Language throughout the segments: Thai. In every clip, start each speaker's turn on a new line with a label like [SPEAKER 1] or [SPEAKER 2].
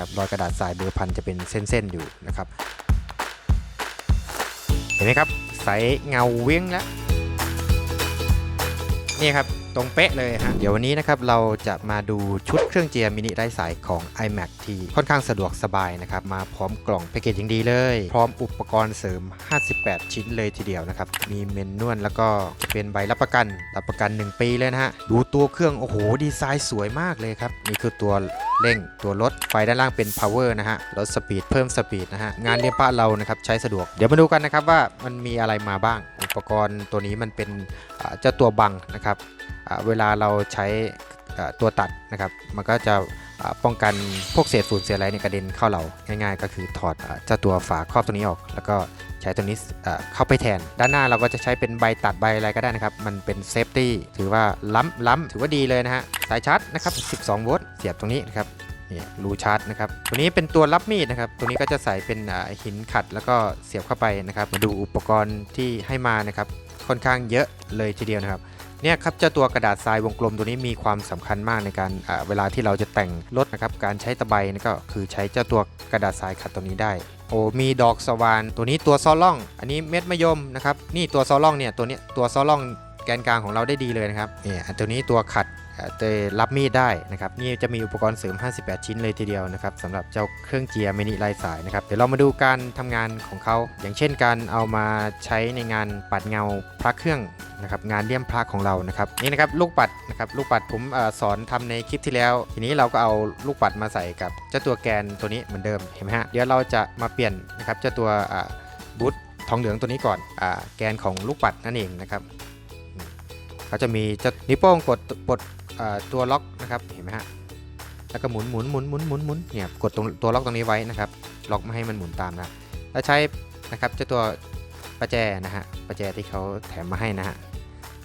[SPEAKER 1] นะครับรอยกระดาษทรายเบอร์พันจะเป็นเส้นๆอยู่นะครับ เห็นไหมครับใสเงาเว้งแล้วนี่ครับ ตรงเป๊ะเลยฮะ เดี๋ยววันนี้นะครับเราจะมาดูชุดเครื่องเจียร์มินิไร้สายของ iMac ที่ค่อนข้างสะดวกสบายนะครับ มาพร้อมกล่องแพคเกจอย่างดีเลย พร้อมอุปกรณ์เสริม 58 ชิ้นเลยทีเดียวนะครับ มีเมนนวลแล้วก็จะเป็นใบรับประกัน รับประกัน 1 ปีเลยนะฮะ ดูตัวเครื่อง โอ้โห ดีไซน์สวยมากเลยครับ นี่คือตัวเร่ง ตัวรถ ไฟด้านล่างเป็น power นะฮะ ลดสปีดเพิ่มสปีดนะฮะ งานเรียนป้าเรานะครับใช้สะดวก เดี๋ยวมาดูกันนะครับว่ามันมีอะไรมาบ้าง อุปกรณ์ตัวนี้มันเป็นเจ้าตัวบังนะครับ เวลาเราใช้ตัวตัดนะครับ มันก็จะป้องกันพวกเศษฝุ่นเศษอะไรในกระเด็นเข้าเราง่าย ๆ ก็คือถอดเจ้าตัวฝาครอบตัวนี้ออก แล้วก็ใช้ตัวนี้เข้าไปแทน ด้านหน้าเราก็จะใช้เป็นใบตัดใบอะไรก็ได้นะครับ มันเป็นเซฟตี้ถือว่าล้ำล้ำถือว่าดีเลยนะฮะสายชาร์จนะครับ 12 โวลต์เสียบตรงนี้นะครับนี่รูชาร์จนะครับ ตัวนี้เป็นตัวรับมีดนะครับ ตัวนี้ก็จะใส่เป็นหินขัดแล้วก็เสียบเข้าไปนะครับ มาดูอุปกรณ์ที่ให้มานะครับ ค่อนข้างเยอะเลยทีเดียวนะครับ เนี่ยครับเจ้าตัวกระดาษทรายวงกลมตัวนี้มีความสำคัญมากในการเวลาที่เราจะแต่งรถนะครับการใช้ตะไบนี่ก็คือใช้เจ้าตัวกระดาษทรายขัดตัวนี้ได้โอ้มีดอกสว่านตัวนี้ตัวซอล่อง อันนี้เม็ดมะยมนะครับนี่ตัวซอล่องเนี่ยตัวนี้ตัวซอล่องแกนกลางของเราได้ดีเลยนะครับเนี่ยตัวนี้ตัวขัด อ่าตัวรับมีดได้นะครับนี่จะมีอุปกรณ์เสริม 58 ชิ้นเลยทีเดียวนะครับสำหรับเจ้าเครื่องเจียร์มินิลายสายนะครับเดี๋ยวเรามาดูการทำงานของเขา อย่างเช่นการเอามาใช้ในงานปัดเงาพระเครื่องนะครับงานเลี่ยมพระของเรานะครับนี่นะครับลูกปัดนะครับลูกปัดผมอสอนทำในคลิปที่แล้ว ทีนี้เราก็เอาลูกปัดมาใส่กับเจ้าตัวแกนตัวนี้เหมือนเดิมเห็นไหมฮะเดี๋ยวเราจะมาเปลี่ยนนะครับเจ้าตัวบูททองเหลืองตัวนี้ก่อนอแกนของลูกปัดนั่นเองนะครับ เขาจะมีจ้านิ้วโป้งกดปลดตัวล็อกนะครับเห็นไหมฮะแล้วก็หมุนหมุนหมุนหมุนหมุนหมุนเนี่ยกดตรงตัวล็อกตรงนี้ไว้นะครับล็อกไม่ให้มันหมุนตามนะแล้วใช้นะครับเจ้าตัวประแจนะฮะประแจที่เขาแถมมาให้นะฮะ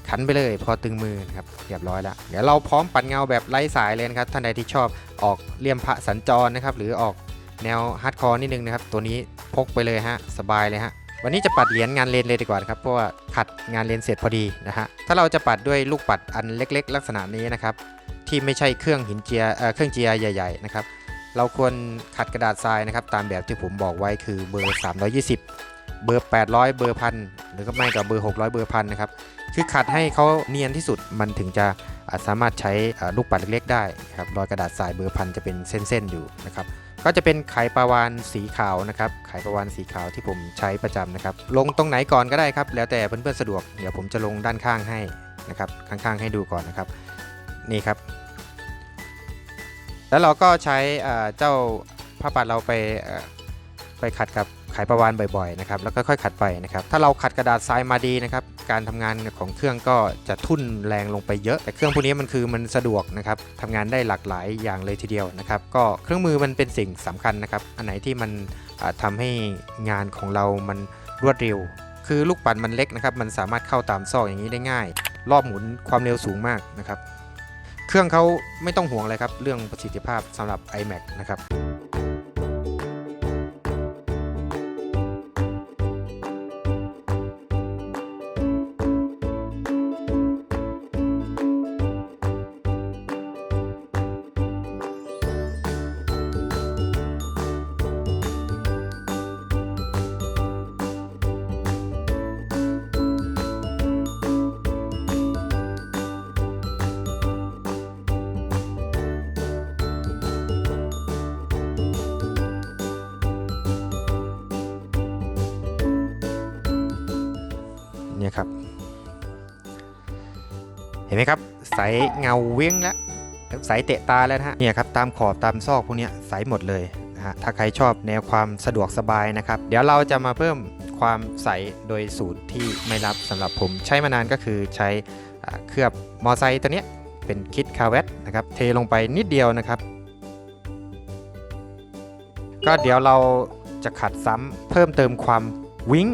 [SPEAKER 1] ขันไปเลยพอตึงมือนะครับเรียบร้อยแล้วเดี๋ยวเราพร้อมปัดเงาแบบไร้สายเลยนะครับท่านใดที่ชอบออกเลี่ยมพระสัญจรนะครับหรือออกแนวฮาร์ดคอร์นิดนึงนะครับตัวนี้พกไปเลยฮะสบายเลยฮะ วันนี้จะปัดเหรียญงานเลนเลยดีกว่าครับเพราะว่าขัดงานเลนเสร็จพอดีนะฮะถ้าเราจะปัดด้วยลูกปัดอันเล็ก ๆ ลักษณะนี้นะครับที่ไม่ใช่เครื่องหินเจียเครื่องเจียใหญ่ๆนะครับเราควรขัดกระดาษทรายนะครับตามแบบที่ผมบอกไว้คือเบอร์ 320 เบอร์ 800 เบอร์พันหรือก็ไม่กับเบอร์ 600 เบอร์พันนะครับคือขัดให้เขาเนียนที่สุดมันถึงจะสามารถใช้ลูกปัดเล็กๆ ได้ครับรอยกระดาษทรายเบอร์พันจะเป็นเส้นๆอยู่นะครับ ก็จะเป็นไข่ปลาวานสีขาวนะครับ ไข่ปลาวานสีขาวที่ผมใช้ประจำนะครับ ลงตรงไหนก่อนก็ได้ครับ แล้วแต่เพื่อนๆสะดวก เดี๋ยวผมจะลงด้านข้างให้นะครับ ข้างๆให้ดูก่อนนะครับ นี่ครับ แล้วเราก็ใช้เจ้าผ้าปัดเราไปไปขัดกับไข่ปลาวานบ่อยๆนะครับ แล้วก็ค่อยขัดไปนะครับ ถ้าเราขัดกระดาษทรายมาดีนะครับ การทำงานของเครื่องก็จะทุ่นแรงลงไปเยอะ แต่เครื่องพวกนี้มันคือมันสะดวกนะครับทำงานได้หลากหลายอย่างเลยทีเดียวนะครับ ก็เครื่องมือมันเป็นสิ่งสำคัญนะครับ อันไหนที่มันอ่าทำให้งานของเรามันรวดเร็ว คือลูกปัดมันเล็กนะครับ มันสามารถเข้าตามซอกอย่างนี้ได้ง่าย รอบหมุนความเร็วสูงมากนะครับ เครื่องเขาไม่ต้องห่วงเลยครับ เรื่องประสิทธิภาพสำหรับ iMac นะครับ นไหมครับใสเงาเว้งแล้วใสเตะตาแล้วนะฮะเนี่ยครับตามขอบตามซอกพวกนี้ใสหมดเลยนะฮะถ้าใครชอบแนวความสะดวกสบายนะครับ เดี๋ยวเราจะมาเพิ่มความใสโดยสูตรที่ไม่รับสำหรับผมใช้มานานก็คือใช้เคลือบมอไซค์ตัวนี้เป็นคิดคาเวตนะครับเทลงไปนิดเดียวนะครับ ก็เดี๋ยวเราจะขัดซ้ำเพิ่มเติมความวิ้ง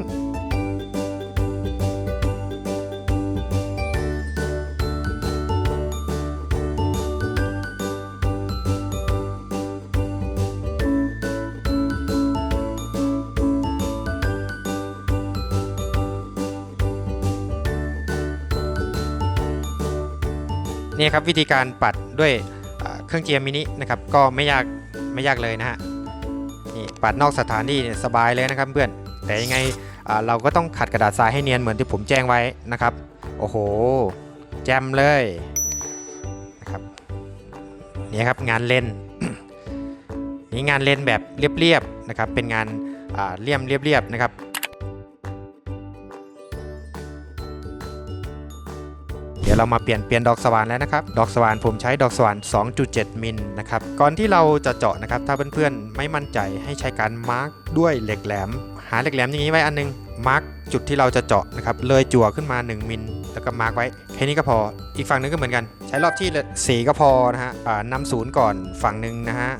[SPEAKER 1] นี่ครับวิธีการปัดด้วยเครื่องเจียร์มินินะครับก็ไม่ยากไม่ยากเลยนะฮะนี่ปัดนอกสถานที่สบายเลยนะครับเพื่อนแต่ยังไงเราก็ต้องขัดกระดาษทรายให้เนียนเหมือนที่ผมแจ้งไว้นะครับ โอ้โห แจมเลยนะครับนี่ครับงานเล่นนี่งานเล่นแบบเรียบๆนะครับเป็นงานเลี่ยมเรียบๆนะครับ เรามาเปลี่ยนเปลี่ยนดอกสว่านแล้วนะครับ ดอกสว่านผมใช้ดอกสว่าน 2.7 มิลนะครับ ก่อนที่เราจะเจาะนะครับ ถ้าเพื่อนๆไม่มั่นใจให้ใช้การมาร์กด้วยเหล็กแหลม หาเหล็กแหลมอย่างนี้ไว้อันนึง มาร์กจุดที่เราจะเจาะนะครับ เลยจั่วขึ้นมา 1 มิล แล้วก็มาร์กไว้ แค่นี้ก็พอ อีกฝั่งนึงก็เหมือนกัน ใช้รอบที่สีก็พอนะฮะนำศูนย์ก่อนฝั่งหนึ่งนะฮะ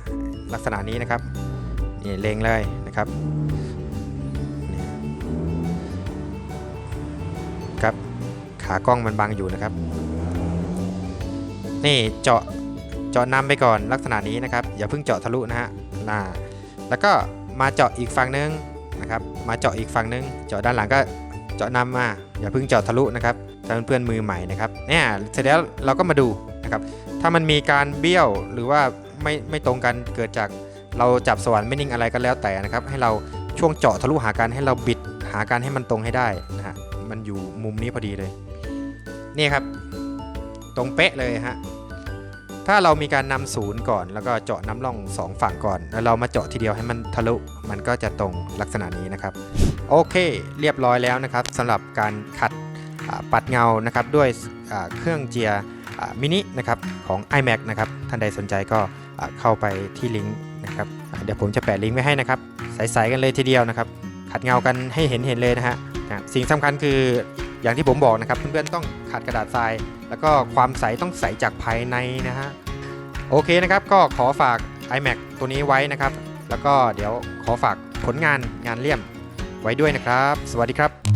[SPEAKER 1] ลักษณะนี้นะครับ นี่เลงเลยนะครับ ขากล้องมันบังอยู่นะครับ นี่เจาะเจาะนำไปก่อนลักษณะนี้นะครับ อย่าเพิ่งเจาะทะลุนะฮะน่าแล้วก็มาเจาะอีกฝั่งนึงนะครับ มาเจาะอีกฝั่งนึง เจาะด้านหลังก็เจาะนำมาอย่าเพิ่งเจาะทะลุนะครับถ้าเพื่อนมือใหม่นะครับเนี่ยเสร็จแล้วเราก็มาดูนะครับถ้ามันมีการเบี้ยวหรือว่าไม่ไม่ตรงกันเกิดจากเราจับสว่านไม่นิ่งอะไรก็แล้วแต่นะครับ ให้เราช่วงเจาะทะลุหากันให้เราบิดหากันให้มันตรงให้ได้นะฮะมันอยู่มุมนี้พอดีเลย นี่ครับ ตรงเป๊ะเลยฮะถ้าเรามีการนำศูนย์ก่อนแล้วก็เจาะน้ำร่องสองฝั่งก่อน แล้วเรามาเจาะทีเดียวให้มันทะลุมันก็จะตรงลักษณะนี้นะครับ โอเค เรียบร้อยแล้วนะครับสำหรับการขัดปัดเงานะครับด้วยเครื่องเจียมินินะครับของ iMac นะครับท่านใดสนใจก็เข้าไปที่ลิงก์นะครับเดี๋ยวผมจะแปะลิงก์ไว้ให้นะครับใสๆกันเลยทีเดียวนะครับ ขัดเงากันให้เห็นเห็นเลยนะฮะนะสิ่งสำคัญคือ อย่างที่ผมบอกนะครับเพื่อนๆต้องขัดกระดาษทราย แล้วก็ความใสต้องใสจากภายในนะฮะโอเคนะครับก็ขอฝาก iMac ตัวนี้ไว้นะครับ แล้วก็เดี๋ยวขอฝากผลงานงานเลี่ยมไว้ด้วยนะครับ สวัสดีครับ